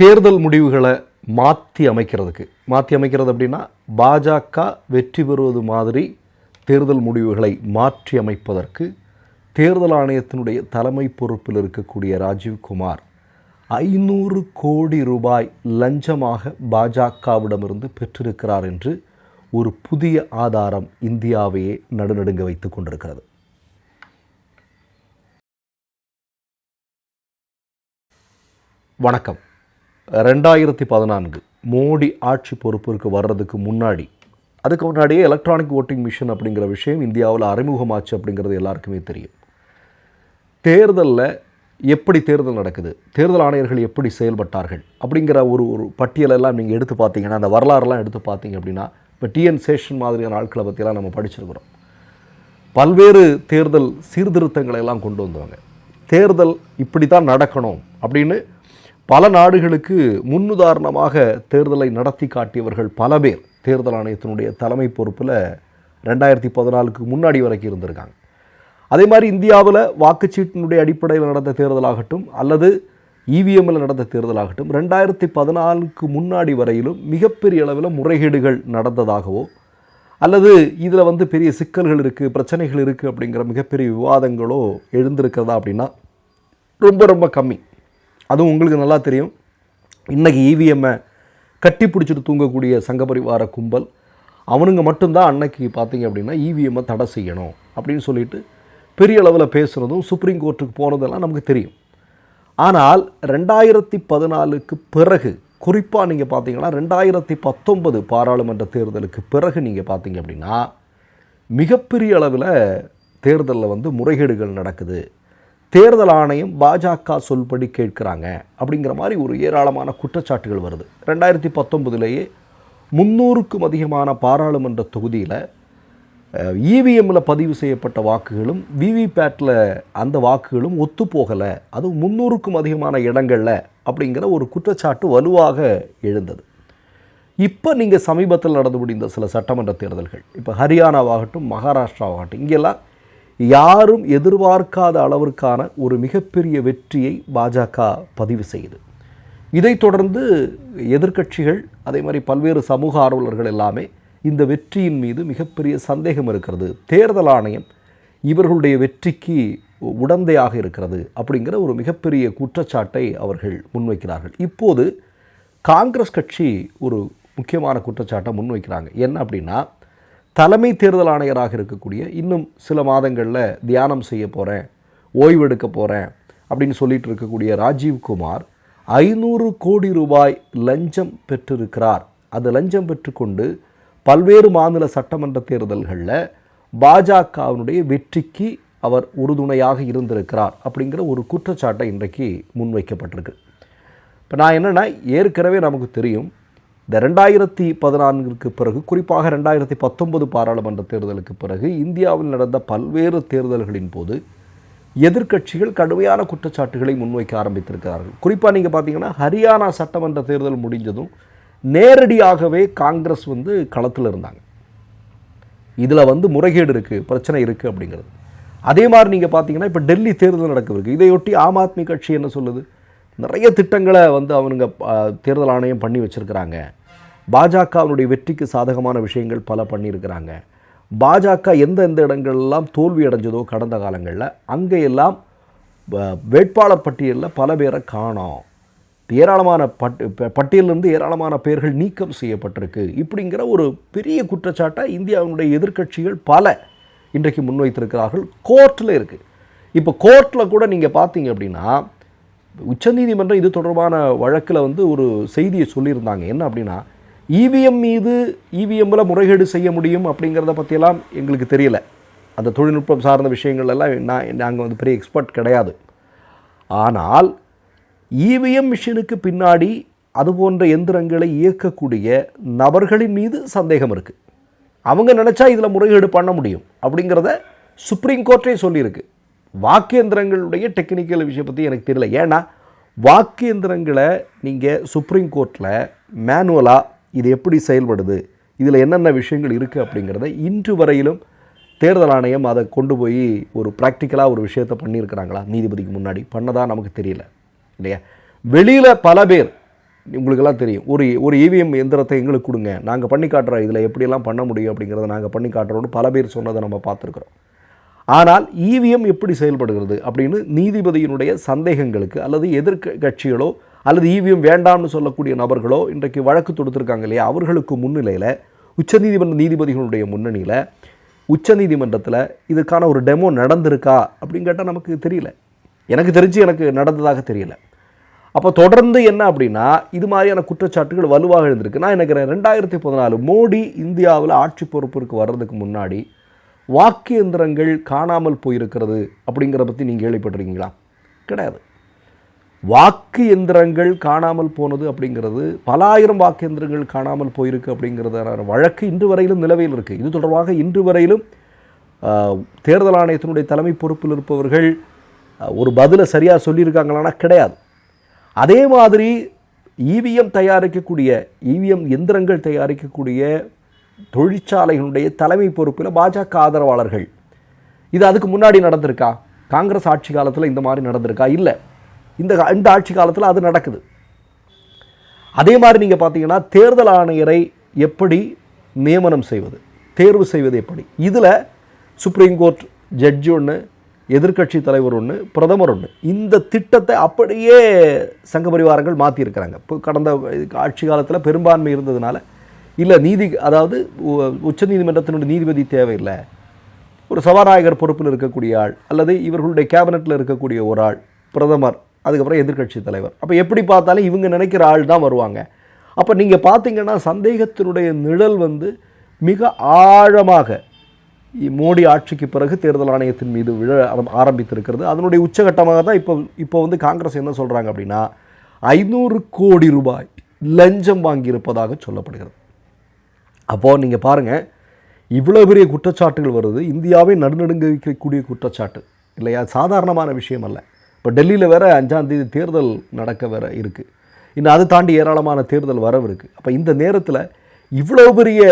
தேர்தல் முடிவுகளை மாற்றி அமைக்கிறதுக்கு. மாற்றி அமைக்கிறது அப்படின்னா பாஜக வெற்றி பெறுவது மாதிரி தேர்தல் முடிவுகளை மாற்றி அமைப்பதற்கு தேர்தல் ஆணையத்தினுடைய தலைமை பொறுப்பில் இருக்கக்கூடிய ராஜீவ் குமார் ஐநூறு கோடி ரூபாய் லஞ்சமாக பாஜகவிடமிருந்து பெற்றிருக்கிறார் என்று ஒரு புதிய ஆதாரம் இந்தியாவையே நடுநடுங்க வைத்துக் கொண்டிருக்கிறது. வணக்கம். ரெண்டாயிரத்தி பதினான்கு மோடி ஆட்சி பொறுப்பிற்கு வர்றதுக்கு முன்னாடி அதுக்கு முன்னாடியே எலக்ட்ரானிக் ஓட்டிங் மிஷின் அப்படிங்கிற விஷயம் இந்தியாவில் அறிமுகமாச்சு அப்படிங்கிறது எல்லாருக்குமே தெரியும். தேர்தலில் எப்படி தேர்தல் நடக்குது தேர்தல் ஆணையர்கள் எப்படி செயல்பட்டார்கள் அப்படிங்கிற ஒரு ஒரு பட்டியலெல்லாம் நீங்கள் எடுத்து பார்த்தீங்கன்னா அந்த வரலாறுலாம் எடுத்து பார்த்தீங்க அப்படின்னா இப்போ டிஎன் சேஷன் மாதிரியான ஆட்களை பற்றியெல்லாம் நம்ம படிச்சிருக்கிறோம். பல்வேறு தேர்தல் சீர்திருத்தங்களை எல்லாம் கொண்டு வந்தவங்க. தேர்தல் இப்படி தான் நடக்கணும் அப்படின்னு பல நாடுகளுக்கு முன்னுதாரணமாக தேர்தலை நடத்தி காட்டியவர்கள் பல பேர். தேர்தல் ஆணையத்தினுடைய தலைமை பொறுப்பில் ரெண்டாயிரத்தி பதினாலுக்கு முன்னாடி வரைக்கும் இருந்திருக்காங்க. அதே மாதிரி இந்தியாவில் வாக்குச்சீட்டினுடைய அடிப்படையில் நடந்த தேர்தலாகட்டும் அல்லது இவிஎம்மில் நடந்த தேர்தலாகட்டும் ரெண்டாயிரத்தி பதினாலுக்கு முன்னாடி வரையிலும் மிகப்பெரிய அளவில் முறைகேடுகள் நடந்ததாகவோ அல்லது இதில் வந்து பெரிய சிக்கல்கள் இருக்குது பிரச்சனைகள் இருக்குது அப்படிங்கிற மிகப்பெரிய விவாதங்களோ எழுந்திருக்கிறதா அப்படின்னா ரொம்ப ரொம்ப கம்மி. அதுவும் உங்களுக்கு நல்லா தெரியும். இன்றைக்கி இவிஎம்மை கட்டி பிடிச்சிட்டு தூங்கக்கூடிய சங்கபரிவார கும்பல் அவனுங்க மட்டும்தான் அன்னைக்கு பார்த்தீங்க அப்படின்னா இவிஎம்மை தடை செய்யணும் அப்படின்னு சொல்லிட்டு பெரிய அளவில் பேசுகிறதும் சுப்ரீம் கோர்ட்டுக்கு போனதெல்லாம் நமக்கு தெரியும். ஆனால் ரெண்டாயிரத்தி பதினாலுக்கு பிறகு குறிப்பாக நீங்கள் பார்த்தீங்கன்னா ரெண்டாயிரத்தி பத்தொன்பது பாராளுமன்ற தேர்தலுக்கு பிறகு நீங்கள் பார்த்தீங்க அப்படின்னா மிகப்பெரிய அளவில் தேர்தலில் வந்து முறைகேடுகள் நடக்குது. தேர்தல் ஆணையம் பாஜக சொல்படி கேட்குறாங்க அப்படிங்கிற மாதிரி ஒரு ஏராளமான குற்றச்சாட்டுகள் வருது. ரெண்டாயிரத்தி பத்தொன்பதுலேயே முந்நூறுக்கும் அதிகமான பாராளுமன்ற தொகுதியில் இவிஎம்மில் பதிவு செய்யப்பட்ட வாக்குகளும் விவிபேட்டில் அந்த வாக்குகளும் ஒத்துப்போகலை அதுவும் முந்நூறுக்கும் அதிகமான இடங்களில் அப்படிங்கிற ஒரு குற்றச்சாட்டு வலுவாக எழுந்தது. இப்போ நீங்கள் சமீபத்தில் நடந்து முடிந்த சில சட்டமன்ற தேர்தல்கள் இப்போ ஹரியானாவாகட்டும் மகாராஷ்டிராவாகட்டும் இங்கெல்லாம் யாரும் எதிர்பார்க்காத அளவிற்கான ஒரு மிகப்பெரிய வெற்றியை பாஜக பதிவு செய்யுது. இதைத் தொடர்ந்து எதிர்க்கட்சிகள் அதே மாதிரி பல்வேறு சமூக ஆர்வலர்கள் எல்லாமே இந்த வெற்றியின் மீது மிகப்பெரிய சந்தேகம் இருக்கிறது. தேர்தல் ஆணையம் இவர்களுடைய வெற்றிக்கு உடந்தையாக இருக்கிறது அப்படிங்கிற ஒரு மிகப்பெரிய குற்றச்சாட்டை அவர்கள் முன்வைக்கிறார்கள். இப்போது காங்கிரஸ் கட்சி ஒரு முக்கியமான குற்றச்சாட்டை முன்வைக்கிறாங்க. என்ன அப்படின்னா தலைமை தேர்தல் ஆணையராக இருக்கக்கூடிய இன்னும் சில மாதங்களில் தியானம் செய்ய போகிறேன் ஓய்வெடுக்க போகிறேன் அப்படின்னு சொல்லிட்டு இருக்கக்கூடிய ராஜீவ்குமார் ஐநூறு கோடி ரூபாய் லஞ்சம் பெற்றிருக்கிறார். அது லஞ்சம் பெற்றுக்கொண்டு பல்வேறு மாநில சட்டமன்ற தேர்தல்களில் பாஜகவினுடைய வெற்றிக்கு அவர் உறுதுணையாக இருந்திருக்கிறார் அப்படிங்கிற ஒரு குற்றச்சாட்டை இன்றைக்கு முன்வைக்கப்பட்டிருக்கு. இப்போ நான் என்னென்னா ஏற்கனவே நமக்கு தெரியும் இந்த ரெண்டாயிரத்தி பதினான்கிற்கு பிறகு குறிப்பாக ரெண்டாயிரத்தி பத்தொன்பது பாராளுமன்ற தேர்தலுக்கு பிறகு இந்தியாவில் நடந்த பல்வேறு தேர்தல்களின் போது எதிர்க்கட்சிகள் கடுமையான குற்றச்சாட்டுகளை முன்வைக்க ஆரம்பித்திருக்கிறார்கள். குறிப்பாக நீங்கள் பார்த்தீங்கன்னா ஹரியானா சட்டமன்ற தேர்தல் முடிஞ்சதும் நேரடியாகவே காங்கிரஸ் வந்து களத்தில் இருந்தாங்க. இதில் வந்து முறைகேடு இருக்குது பிரச்சனை இருக்குது அப்படிங்கிறது. அதே மாதிரி நீங்கள் பார்த்தீங்கன்னா இப்போ டெல்லி தேர்தல் நடக்குது இதையொட்டி ஆம் ஆத்மி கட்சி என்ன சொல்லுது? நிறைய திட்டங்களை வந்து அவனுங்க தேர்தல் ஆணையம் பண்ணி வச்சுருக்கிறாங்க. பாஜகவினுடைய வெற்றிக்கு சாதகமான விஷயங்கள் பல பண்ணியிருக்கிறாங்க. பாஜக எந்த எந்த இடங்கள்லாம் தோல்வி அடைஞ்சதோ கடந்த காலங்களில் அங்கெல்லாம் வேட்பாளர் பட்டியலில் பல பேரை காணோம். ஏராளமான பட் பட்டியலிருந்து ஏராளமான பேர்கள் நீக்கம் செய்யப்பட்டிருக்கு. இப்படிங்கிற ஒரு பெரிய குற்றச்சாட்டை இந்தியாவினுடைய எதிர்க்கட்சிகள் பல இன்றைக்கு முன்வைத்திருக்கிறார்கள். கோர்ட்டில் இருக்குது இப்போ கோர்ட்டில் கூட நீங்கள் பார்த்தீங்க அப்படின்னா உச்சநீதிமன்றம் இது தொடர்பான வழக்கில் வந்து ஒரு செய்தியை சொல்லியிருந்தாங்க. என்ன அப்படின்னா இவிஎம் மீது இவிஎம்மில் முறைகேடு செய்ய முடியும் அப்படிங்கிறத பற்றியெல்லாம் எங்களுக்கு தெரியல. அந்த தொழில்நுட்பம் சார்ந்த விஷயங்கள் எல்லாம் நான் நாங்கள் வந்து பெரிய எக்ஸ்பர்ட் கிடையாது. ஆனால் இவிஎம் மிஷினுக்கு பின்னாடி அது போன்ற எந்திரங்களை இயக்கக்கூடிய நபர்களின் மீது சந்தேகம் இருக்குது அவங்க நினச்சா இதில் முறைகேடு பண்ண முடியும் அப்படிங்கிறத சுப்ரீம் கோர்ட்டே சொல்லியிருக்கு. வாக்கியந்திரங்களுடைய டெக்னிக்கல் விஷயம் பற்றி எனக்கு தெரியல. ஏன்னா வாக்கியந்திரங்களை நீங்கள் சுப்ரீம் கோர்ட்டில் மேனுவலாக இது எப்படி செயல்படுது இதில் என்னென்ன விஷயங்கள் இருக்குது அப்படிங்கிறத இன்று வரையிலும் தேர்தல் ஆணையம் அதை கொண்டு போய் ஒரு ப்ராக்டிக்கலாக ஒரு விஷயத்தை பண்ணியிருக்கிறாங்களா? நீதிபதிக்கு முன்னாடி. பண்ணதா நமக்கு தெரியல. இல்லையா? வெளியில் பல பேர் உங்களுக்கெல்லாம் தெரியும் ஒரு ஒரு இவிஎம் எந்திரத்தை எங்களுக்கு கொடுங்க நாங்கள் பண்ணி காட்டுறோம் இதில் எப்படியெல்லாம் பண்ண முடியும் அப்படிங்கிறத நாங்கள் பண்ணி காட்டுறோம்னு பல பேர் சொன்னதை நம்ம பார்த்துருக்குறோம். ஆனால் இவிஎம் எப்படி செயல்படுகிறது அப்படின்னு நீதிபதியினுடைய சந்தேகங்களுக்கு அல்லது எதிர்கட்சிகளோ அல்லது இவிஎம் வேண்டாம்னு சொல்லக்கூடிய நபர்களோ இன்றைக்கு வழக்கு தொடுத்திருக்காங்க இல்லையா? அவர்களுக்கு முன்னிலையில் உச்சநீதிமன்ற நீதிபதிகளுடைய முன்னணியில் உச்சநீதிமன்றத்தில் இதுக்கான ஒரு டெமோ நடந்திருக்கா அப்படின்னு கேட்டால் நமக்கு தெரியல. எனக்கு தெரிஞ்சு எனக்கு நடந்ததாக தெரியல. அப்போ தொடர்ந்து என்ன அப்படின்னா இது மாதிரியான குற்றச்சாட்டுகள் வலுவாக எழுந்திருக்கு. நான் எனக்கு ரெண்டாயிரத்தி பதினாலு மோடி இந்தியாவில் ஆட்சி பொறுப்பிற்கு வர்றதுக்கு முன்னாடி வாக்கு எந்திரங்கள் காணாமல் போயிருக்கிறது அப்படிங்கிறத பற்றி நீங்கள் கேள்விப்பட்டிருக்கீங்களா? கிடையாது. வாக்கு எந்திரங்கள் காணாமல் போனது அப்படிங்கிறது பல ஆயிரம் வாக்கு எந்திரங்கள் காணாமல் போயிருக்கு அப்படிங்கிறதான வழக்கு இன்று வரையிலும் நிலவையில் இருக்குது இது தொடர்பாக இன்று வரையிலும் தேர்தல் ஆணையத்தினுடைய தலைமை பொறுப்பில் இருப்பவர்கள் ஒரு பதிலை சரியாக சொல்லியிருக்காங்களானா கிடையாது. அதே மாதிரி இவிஎம் தயாரிக்கக்கூடிய இவிஎம் எந்திரங்கள் தயாரிக்கக்கூடிய தொழிற்சாலைகளுடைய தலைமை பொறுப்பில் பாஜக ஆதரவாளர்கள். இது அதுக்கு முன்னாடி நடந்திருக்கா? காங்கிரஸ் ஆட்சி காலத்தில் இந்த மாதிரி நடந்திருக்கா? இல்லை. இந்த இந்த ஆட்சி காலத்தில் அது நடக்குது. அதே மாதிரி நீங்கள் பார்த்தீங்கன்னா தேர்தல் ஆணையரை எப்படி நியமனம் செய்வது? தேர்வு செய்வது எப்படி? இதில் சுப்ரீம் கோர்ட் ஜட்ஜி ஒன்று எதிர்க்கட்சி தலைவர் ஒன்று பிரதமர் ஒன்று இந்த திட்டத்தை அப்படியே சங்க பரிவாரங்கள் மாற்றியிருக்கிறாங்க இப்போ கடந்த ஆட்சி காலத்தில் பெரும்பான்மை இருந்ததுனால இல்லை நீதி அதாவது உ- உச்சநீதிமன்றத்தினுடைய நீதிபதி தேவையில்லை. ஒரு சபாநாயகர் பொறுப்பில் இருக்கக்கூடிய ஆள் அல்லது இவர்களுடைய கேபினெட்டில் இருக்கக்கூடிய ஒரு ஆள் பிரதமர் அதுக்கப்புறம் எதிர்க்கட்சி தலைவர். அப்போ எப்படி பார்த்தாலும் இவங்க நினைக்கிற ஆள் தான் வருவாங்க. அப்போ நீங்கள் பார்த்தீங்கன்னா சந்தேகத்தினுடைய நிழல் வந்து மிக ஆழமாக மோடி ஆட்சிக்கு பிறகு தேர்தல் ஆணையத்தின் மீது விழ ஆரம்பித்திருக்கிறது. அதனுடைய உச்சகட்டமாக தான் இப்போ இப்போ வந்து காங்கிரஸ் என்ன சொல்கிறாங்க அப்படின்னா ஐநூறு கோடி ரூபாய் லஞ்சம் வாங்கியிருப்பதாக சொல்லப்படுகிறது. அப்போது நீங்கள் பாருங்கள் இவ்வளோ பெரிய குற்றச்சாட்டுகள் வருது. இந்தியாவே நடுநடுங்க வைக்கக்கூடிய குற்றச்சாட்டு. இல்லையா? சாதாரணமான விஷயம் அல்ல. இப்போ டெல்லியில் வேறு அஞ்சாந்தேதி தேர்தல் நடக்க வேற இருக்குது இன்னும் அதை தாண்டி ஏராளமான தேர்தல் வரவிருக்கு இருக்குது அப்போ இந்த நேரத்தில் இவ்வளோ பெரிய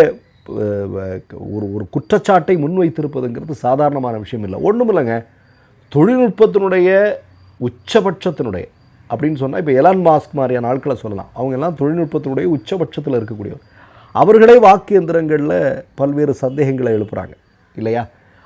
ஒரு ஒரு குற்றச்சாட்டை முன்வைத்திருப்பதுங்கிறது சாதாரணமான விஷயம் இல்லை. ஒன்றும் இல்லைங்க. தொழில்நுட்பத்தினுடைய உச்சபட்சத்தினுடைய அப்படின்னு சொன்னால் இப்போ எலான் மாஸ்க் மாதிரியான ஆட்களை சொல்லலாம். அவங்க எல்லாம் தொழில்நுட்பத்தினுடைய உச்சபட்சத்தில் இருக்கக்கூடியவர். அவர்களே வாக்கு எந்திரங்களில் பல்வேறு சந்தேகங்களை எழுப்புகிறாங்க இல்லையா?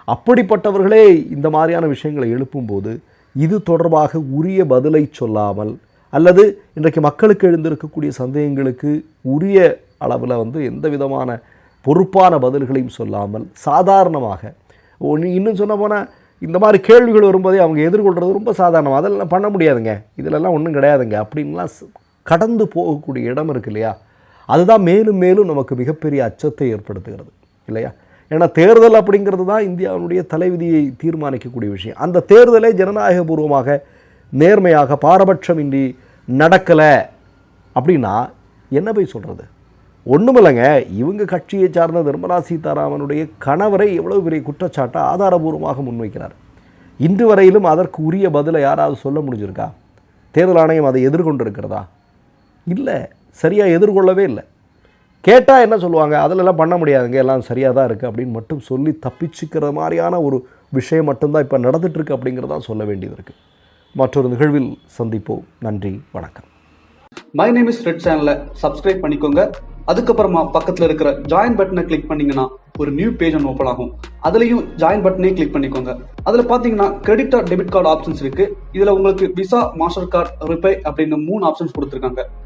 அப்படிப்பட்டவர்களே இந்த மாதிரியான விஷயங்களை எழுப்பும்போது இது தொடர்பாக உரிய பதிலை சொல்லாமல் அல்லது இன்றைக்கு மக்களுக்கு எழுந்திருக்கக்கூடிய சந்தேகங்களுக்கு உரிய அளவில் வந்து எந்த விதமான பொறுப்பான பதில்களையும் சொல்லாமல் சாதாரணமாக ஒன்று இன்னும் சொன்ன போனால் இந்த மாதிரி கேள்விகள் வரும்போதே அவங்க எதிர்கொள்கிறது ரொம்ப சாதாரணம். அதெல்லாம் பண்ண முடியாதுங்க. இதிலெல்லாம் ஒன்றும் கிடையாதுங்க. அப்படின்லாம் கடந்து போகக்கூடிய இடம் இருக்கு இல்லையா? அதுதான் மேலும் மேலும் நமக்கு மிகப்பெரிய அச்சத்தை ஏற்படுத்துகிறது இல்லையா? ஏன்னா தேர்தல் அப்படிங்கிறது தான் இந்தியாவுடைய தலைவிதியை தீர்மானிக்கக்கூடிய விஷயம். அந்த தேர்தலே ஜனநாயகபூர்வமாக நேர்மையாக பாரபட்சமின்றி நடக்கலை அப்படின்னா என்ன போய் சொல்கிறது ஒன்றுமில்லைங்க இவங்க கட்சியை சார்ந்த நிர்மலா சீதாராமனுடைய கணவரை எவ்வளவு பெரிய குற்றச்சாட்டை ஆதாரபூர்வமாக முன்வைக்கிறார். இன்று வரையிலும் அதற்கு உரிய பதிலை யாராவது சொல்ல முடிஞ்சிருக்கா? தேர்தல் ஆணையம் அதை எதிர்கொண்டிருக்கிறதா? இல்லை. சரியாக எதிர்கொள்ளவே இல்லை. கேட்டால் என்ன சொல்லுவாங்க? அதிலெல்லாம் பண்ண முடியாதுங்க எல்லாம் சரியாக தான் இருக்குது அப்படின்னு மட்டும் சொல்லி தப்பிச்சுக்கிற மாதிரியான ஒரு விஷயம் மட்டும்தான் இப்போ நடந்துட்டுருக்கு அப்படிங்கிறதான் சொல்ல வேண்டியது இருக்குது மற்றொரு நிகழ்வில் சந்திப்போம். நன்றி வணக்கம். மை நேம் இஸ் ரெட் சேனலை சப்ஸ்கிரைப் பண்ணிக்கோங்க. அதுக்கப்புறமா பக்கத்தில் இருக்கிற ஜாயின் பட்டனை கிளிக் பண்ணீங்கன்னா ஒரு நியூ பேஜ் ஒன்று ஓப்பன் ஆகும். அதுலேயும் ஜாயின் பட்டனே கிளிக் பண்ணிக்கோங்க. அதில் பார்த்தீங்கன்னா credit or debit card options இருக்குது இதில் உங்களுக்கு விசா மாஸ்டர் கார்டு ரிப்பே அப்படின்னு மூணு ஆப்ஷன்ஸ் கொடுத்துருக்காங்க.